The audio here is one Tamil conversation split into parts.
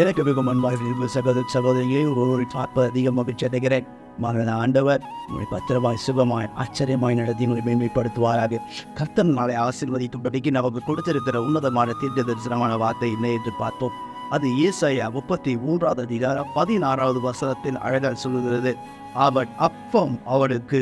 எனக்கு மிகவும் அன்பாக சகோதர சகோதரியை ஒரு பார்ப்பது அதிகமாக பெற்றிருக்கிறேன் மகன ஆண்டவர் உங்களை பத்திரமாய் சுகமாய் ஆச்சரியமாய் நடத்தி உங்களை மேன்மைப்படுத்துவாராக. கர்த்தன் நாளை ஆசீர்வதிக்கும்படிக்கு நமக்கு கொடுத்திருக்கிற உன்னதமான தீர்க்க தரிசனமான வார்த்தை என்ன என்று பார்த்தோம் அது ஈசையா முப்பத்தி மூன்றாவது அதிகாரம் பதினாறாவது வசனத்தில் அழகாக சொல்கிறது அவன் அப்பம் அவனுக்கு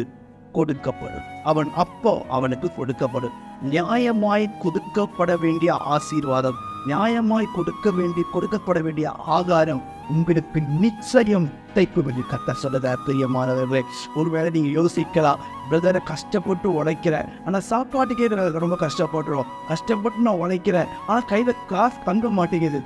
கொடுக்கப்படும். அவன் அப்போ அவனுக்கு கொடுக்கப்படும். நியாயமாய் கொடுக்கப்பட வேண்டிய ஆசீர்வாதம். நியாயமாய் கொடுக்க வேண்டி கொடுக்கப்பட வேண்டிய ஆகாரம் உங்களுக்கு நிச்சயம் தைப்பு கத்த சொல்லுத பிரியமானவர்களே ஒருவேளை நீங்கள் யோசிக்கலாம் பிரதரை கஷ்டப்பட்டு உழைக்கிறேன் ஆனால் சாப்பாட்டுக்கே நான் ரொம்ப கஷ்டப்படுறோம். கஷ்டப்பட்டு நான் உழைக்கிறேன். ஆனால் கையில் காசு தங்க மாட்டேங்குது.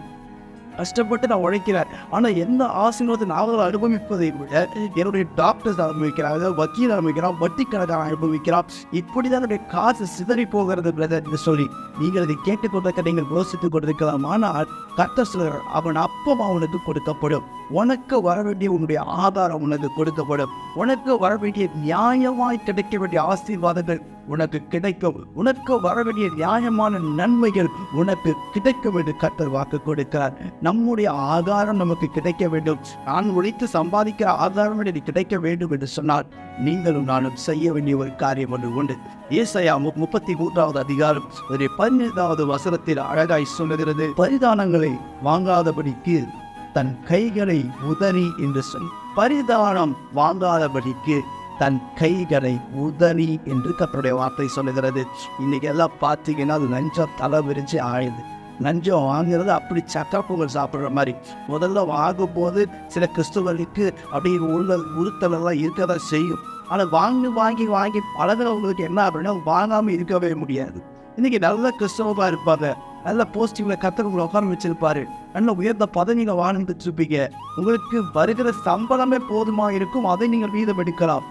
கஷ்டப்பட்டு நான் உழைக்கிறேன் ஆனால் எந்த ஆசீர்வாதத்தை நாங்கள் அனுபவிப்பதை விட என்னுடைய டாக்டர்ஸ் அனுபவிக்கிறாங்க வக்கீல் அனுபவிக்கிறான் வட்டிக்கணக்கான அனுபவிக்கிறான். இப்படி தான் என்னுடைய காசு சிதறி போகிறது பிரதர் என்று சொல்லி நீங்கள் அதை கேட்டுக்கொண்டிருக்க நீங்கள் யோசித்துக் கொண்டிருக்கலாம் ஆனால் கத்த சொல்கிறார் அவன் அப்பம் அவனுக்கு கொடுக்கப்படும். உனக்கு வர வேண்டிய உன்னுடைய ஆதாரம் உனக்கு கொடுக்கப்படும். உனக்கு வர வேண்டிய நியாயமாய் கிடைக்க வேண்டிய ஆசீர்வாதங்கள் உனக்கு கிடைக்கும். உனக்கு வர வேண்டிய நியாயமான நன்மைகள் உனக்கு கிடைக்கும் என்று கத்தர் வாக்கு கொடுக்கிறார். நம்முடைய ஆதாரம் நமக்கு கிடைக்க வேண்டும். நான் உழைத்து சம்பாதிக்கிற ஆதாரம் எனக்கு கிடைக்க வேண்டும் என்று சொன்னால் நீங்களும் நானும் செய்ய வேண்டிய ஒரு காரியம் ஒன்று உண்டு. ஏசையா மு- முப்பத்தி மூன்றாவது அதிகாரம் ஒரு பதினைந்தாவது வசனத்தில் அழகாய் சொல்லுகிறது. பரிதானங்களை வாங்காதபடிக்கு தன் கைகளை உதறி என்று சொல். பரிதானம் வாங்காதபடிக்கு தன் கைகளை உதறி என்று கத்தருடைய வார்த்தை சொல்லுகிறது. இன்னைக்கு எல்லாம் பார்த்தீங்கன்னா அது நஞ்சம் தலை விரிச்சு ஆயுது. நஞ்சம் வாங்குறது அப்படி சக்கா பொங்கல் சாப்பிட்ற மாதிரி. முதல்ல வாங்கும்போது சில கிறிஸ்துவர்களுக்கு அப்படி உள்ள உறுத்தலெல்லாம் இருக்க தான் செய்யும். ஆனால் வாங்கி வாங்கி வாங்கி பழகிறவங்களுக்கு என்ன அப்படின்னா வாங்காமல் இருக்கவே முடியாது. இன்னைக்கு நல்ல கிறிஸ்தவமாக இருப்பாங்க. நல்ல போஸ்டிங்கில் கத்தர் உங்களை உட்கார வச்சிருப்பாரு. நல்ல உயர்ந்த பதவியில வாழ்ந்துட்டு இருப்பீங்க உங்களுக்கு வருகிற சம்பளமே போதுமா இருக்கும். அதை நீங்கள் வீதம் எடுக்கலாம்.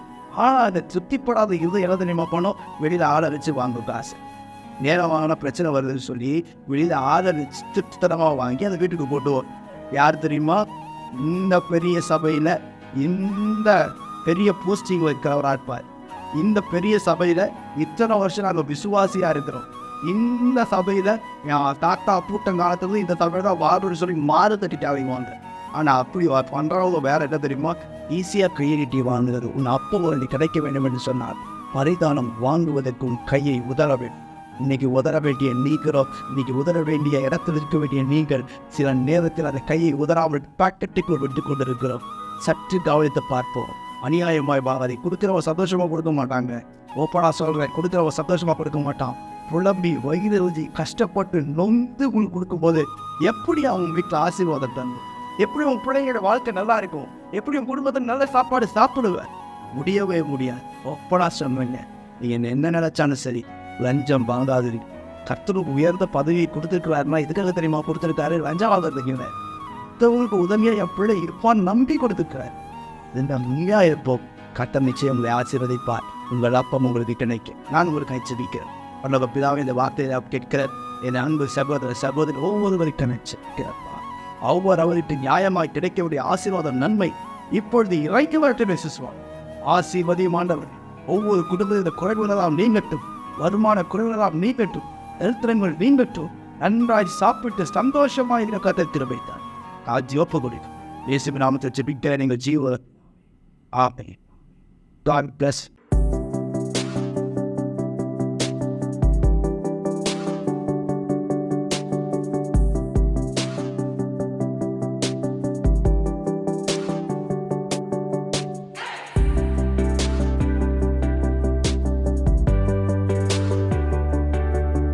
ஆனால் அதை திருப்திப்படாத இது என்ன தெரியுமா பண்ணோம்? வெளியில் ஆளை வச்சு வாங்கும் காசு. நேரமான பிரச்சனை வருதுன்னு சொல்லி வெளியில் ஆதரிச்சு வச்சு திருப்தித்தனமாக வாங்கி அதை வீட்டுக்கு போட்டுவோம் யார் தெரியுமா? இந்த பெரிய சபையில் இந்த பெரிய போஸ்டிங் வைக்கிறவராக இருப்பார். இந்த பெரிய சபையில் இத்தனை வருஷம் நாங்கள் விசுவாசியாக இருக்கிறோம் இந்த சபையில் என் தாத்தா பூட்டங்காலத்துல இந்த சபையில் தான் வாருன்னு சொல்லி மாறு தட்டிட்டாங்க வாங்க ஆனால் அப்படி பண்ணுறவங்க வேற என்ன தெரியுமா? ஈஸியாக கிரியேட்டிவ் வாங்குறது. உன் அப்போ நீ கிடைக்க வேண்டும் என்று சொன்னார் பரிதானம் வாங்குவதற்கு உன் கையை உதற வேண்டும். இன்னைக்கு உதற வேண்டிய நீக்கிறோம். இன்னைக்கு உதற வேண்டிய இடத்தில் இருக்க வேண்டிய நீங்கள் சில நேரத்தில் அந்த கையை உதறாமல் பாக்கெட்டுக்குள் விட்டு கொண்டிருக்கிறோம். சற்று கவனித்து பார்ப்போம். அநியாயமாய் பாரதி கொடுக்குறவ சந்தோஷமாக கொடுக்க மாட்டாங்க. ஓப்பனா சொல்கிறேன் கொடுக்குறவ சந்தோஷமாக கொடுக்க மாட்டான். புலம்பி வயிறு எழுதி கஷ்டப்பட்டு நொந்து உங்களுக்கு கொடுக்கும்போது எப்படி அவங்க வீட்டில் ஆசீர்வாதம் தந்து? எப்படி உன் பிள்ளைங்களோட வாழ்க்கை நல்லா இருக்கும்? எப்படி உன் குடும்பத்தில் நல்ல சாப்பாடு சாப்பிடுவேன் முடியவே முடியாது. ஒப்பனா சொன்னீங்க. நீங்கள் என்ன நினைச்சாலும் சரி லஞ்சம் வாங்காது கர்த்தருக்கு உயர்ந்த பதவியை கொடுத்துருக்கிறாருன்னா இதுக்காக தெரியுமா? கொடுத்துருக்காரு லஞ்சம் வாங்குறதுக்கு மற்றவங்களுக்கு உதவியாக என் பிள்ளை இருப்பான் நம்பி கொடுத்துருக்கிறார். இந்த நீயா இருப்போம் கட்டம் நிச்சயம் உங்களை ஆசீர்வதிப்பார். உங்கள் அப்பம் உங்களுக்கு கிடைக்கும் நான் உங்களுக்கு எச்சரிக்கிறேன் பரலோக பிதாவை இந்த வார்த்தையை கேட்கிறேன். என் அன்பு சகோதர சகோதரி ஒவ்வொருவருக்கும் எச்சரிக்கிறப்பா ஒவ்வொரு அவருக்கு நியாயமாய் கிடைக்கக்கூடிய ஆசீர்வாத நன்மை இப்பொழுது இறைக்கு வரட்டும் விசுவான் ஆசீர்வதியமானவர் ஒவ்வொரு குடும்பத்தின் குறைவுகளாம் நீங்கட்டும். வருமான குறைவுகளாம் நீங்கட்டும். எழுத்திரங்கள் நீங்கட்டும். நன்றாய் சாப்பிட்டு சந்தோஷமாக இருக்கிற கத்தை திரும்பித்தார் ராஜ்ய ஒப்பு கொடுக்கும் இயேசுவின் நாமத்தை ஜெபிக்கிற நீங்கள் ஜீவ ஆமே God bless.